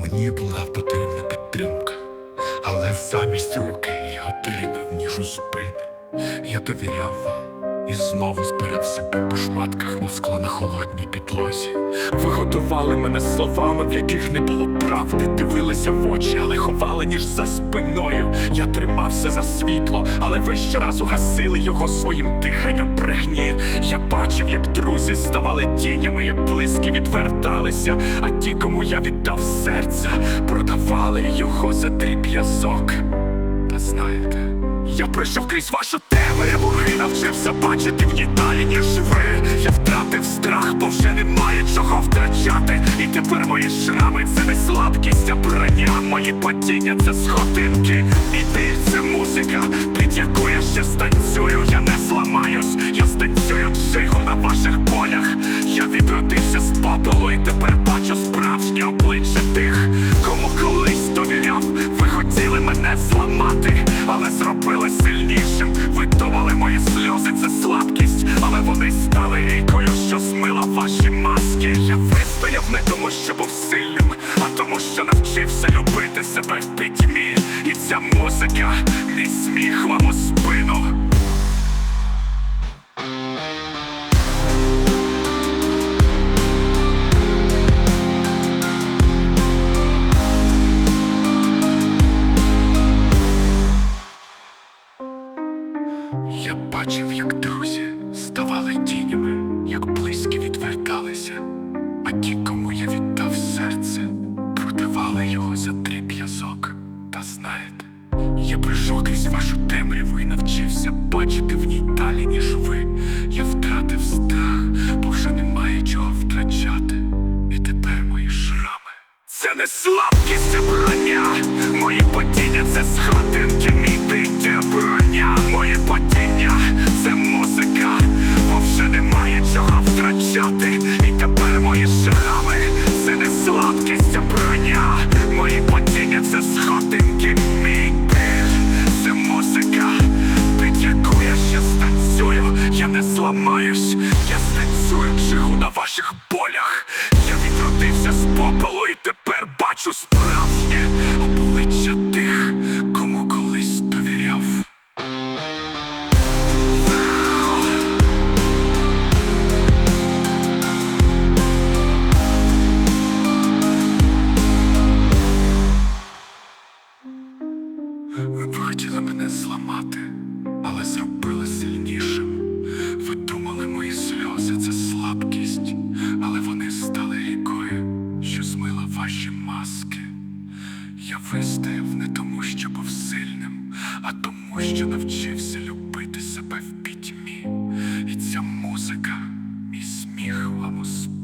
Мені була потрібна підтримка, але замість руки я отримав ніж у спини. Я довіряв вам і знову збирав себе по шматках москла на холодній підлозі. Ви готували мене словами, в яких не було правди, дивилися в очі, але ховали ніж за спиною. Я тримався за світло, але ви щоразу гасили його своїм диханням брехні. Я бачив, як друзі ставали тінями, як близькі відверталися, а ті, кому я віддав серце, продавали його за дріб'язок. Та знаєте, я пройшов крізь вашу темряву і навчився бачити в ній далі, ніж ви. Я втратив страх, бо вже немає чого втрачати. І тепер мої шрами це не слабкість, а броня. Мої падіння це сходинки. І ти це музика, під яку я ще станцюю. Я не зламаюсь, я станцюю джигу на ваших полях. Але вони стали рікою, що змила ваші маски. Я вистояв не тому, що був сильним, а тому, що навчився любити себе в пітьмі. І ця музика, мій сміх вам у спину. Я бачив, як друзі ставали тінями, як близькі відверталися, а ті, кому я віддав серце, продавали його за дріб'язок. Та знаєте, я прийшов крізь вашу темряву і навчився бачити в ній далі, ніж ви. Я втратив страх, бо вже немає чого втрачати. І тепер мої шрами. Це не слабкість, це броня. Мої падіння це сходинки, мій втрачати. І тепер мої шрами це не слабкість, а броня. Мої падіння це сходинки, мій біль це музика, під яку я ще станцюю. Я не зламаюсь, я станцюю чиху на ваших Ви б хотіли мене зламати, але зробили сильнішим. Ви думали, мої сльози це слабкість, але вони стали рікою, що змила ваші маски. Я вистояв не тому, що був сильним, а тому, що навчився любити себе в пітьмі. І ця музика, мій сміх вам у спину.